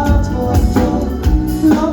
ก็ทนทนล